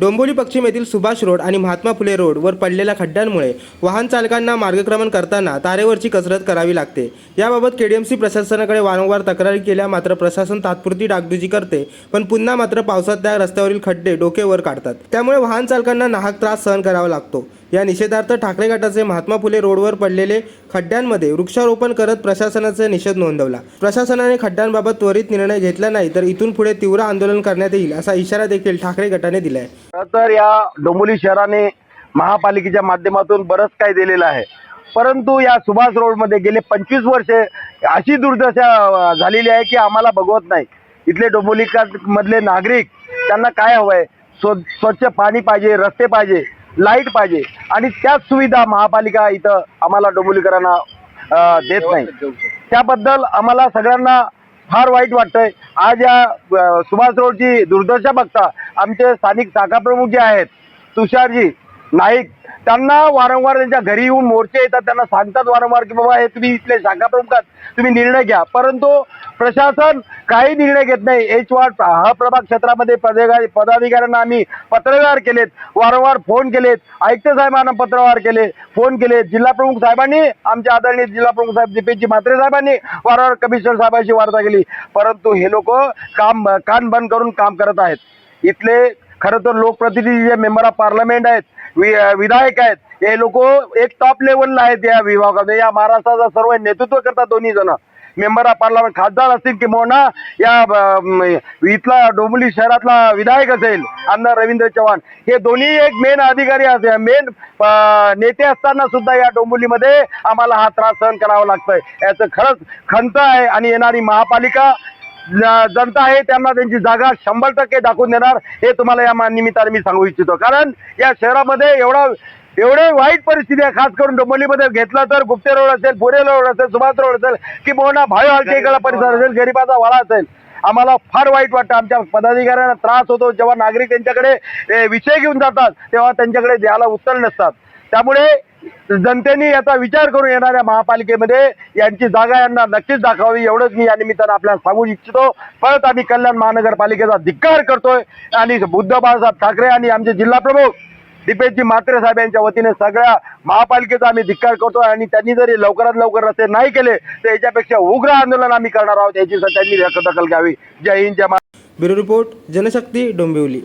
डोंबोली पश्चिम येथील सुभाष रोड आणि महात्मा फुले रोडवर पडलेल्या खड्ड्यांमुळे वाहन चालकांना मार्गक्रमण करताना तारेवरची कसरत करावी लागते. याबाबत केडीएमसी प्रशासनाकडे वारंवार तक्रारी केल्या मात्र प्रशासन तात्पुरती डागडुजी करते पण पुन्हा मात्र पावसात त्या रस्त्यावरील खड्डे डोके वर काढतात. त्यामुळे वाहन चालकांना नाहक त्रास सहन करावा लागतो. या निषेधार्थ ठाकरे गटाचे महात्मा फुले रोडवर पडलेले खड्ड्यांमध्ये वृक्षारोपण करत प्रशासनाचा निषेध नोंदवला. प्रशासनाने खड्ड्यांबाबत त्वरित निर्णय घेतला नाही तर इथून पुढे तीव्र आंदोलन करण्यात येईल असा इशारा देखील ठाकरे गटाने दिलाय. तर या डोंबोली शहराने महापालिकेच्या माध्यमातून बरंच काही दिलेलं आहे. परंतु या सुभाष रोडमध्ये गेले पंचवीस वर्षे अशी दुर्दशा झालेली आहे की आम्हाला बघवत नाही. इथले डोंबिवली मधले नागरिक त्यांना काय हवंय? स्व स्वच्छ पाणी पाहिजे रस्ते पाहिजे लाइट पाहिजे. आणि त्याच सुविधा महापालिका इथं आम्हाला डोंबिवलीकरांना देत नाही. त्याबद्दल आम्हाला सगळ्यांना फार वाईट वाटतंय. आज या सुभाष रोडची दुर्दशा बघता आमचे स्थानिक शाखाप्रमुख जे आहेत तुषारजी नाईक त्यांना वारंवार त्यांच्या घरी येऊन मोर्चे येतात त्यांना सांगतात वारंवार की बाबा हे तुम्ही इथले शाखा प्रमुख तुम्ही निर्णय घ्या. परंतु प्रशासन काही निर्णय घेत नाही. एच वाट हा प्रभाग क्षेत्रामध्ये पदाधिकाऱ्यांना आम्ही पत्रव्यवहार केलेत. वारंवार फोन केलेत. आयुक्त साहेबांना पत्रव्यवहार केले फोन केले. जिल्हा प्रमुख साहेबांनी आमच्या आदरणीय जिल्हा प्रमुख साहेब दीपेशजी म्हात्रे साहेबांनी वारंवार कमिशनर साहेबांशी वार्ता केली. परंतु हे लोक काम कान बंद करून काम करत आहेत. इथले खरं तर लोकप्रतिनिधी जे मेंबर ऑफ पार्लमेंट आहेत विधायक आहेत हे लोक एक टॉप लेवलला आहेत या विभागामध्ये. या महाराष्ट्राचा सर्व नेतृत्व करतात दोन्ही जण. मेंबर ऑफ पार्लमेंट खासदार असतील किंवा या इथला डोंबिवली शहरातला विधायक असेल आमदार रवींद्र चव्हाण हे दोन्ही एक मेन अधिकारी असे मेन नेते असताना सुद्धा या डोंबिवलीमध्ये आम्हाला हा त्रास सहन करावा लागतोय. याचं खरंच खंत आहे आणि येणारी महापालिका जनता आहे त्यांना त्यांची जागा शंभर टक्के दाखवून देणार हे तुम्हाला या निमित्ताने मी सांगू इच्छितो. कारण या शहरामध्ये एवढा एवढे वाईट परिस्थिती आहे खास करून डोंबिवलीमध्ये घेतलं तर गुप्ते रोड असेल पुरे रोड असेल सुभाष रोड असेल की मोहना भाई हलकेकडा परिसर असेल गरिबाचा वाडा असेल. आम्हाला फार वाईट वाटतं. आमच्या पदाधिकाऱ्यांना त्रास होतो. जेव्हा नागरिक त्यांच्याकडे विषय घेऊन जातात तेव्हा त्यांच्याकडे द्यायला उत्तर नसतात. त्यामुळे जनतेने याचा विचार करून येणाऱ्या महापालिकेमध्ये यांची जागा यांना नक्कीच दाखवावी. एवढंच मी या निमित्तानं आपल्याला सांगू इच्छितो. परत आम्ही कल्याण महानगरपालिकेचा धिक्कार करतोय. आणि बुद्ध बाळासाहेब ठाकरे आणि आमचे जिल्हा प्रमुख दीपेशजी म्हात्रे साहेब यांच्या वतीने सगळ्या महापालिकेचा आम्ही धिक्कार करतोय. आणि त्यांनी जरी लवकरात लवकर रस्ते नाही केले तर याच्यापेक्षा उग्र आंदोलन आम्ही करणार आहोत. याची त्यांनी दखल घ्यावी. जय हिंद जय ब्युरो रिपोर्ट जनशक्ती डोंबिवली.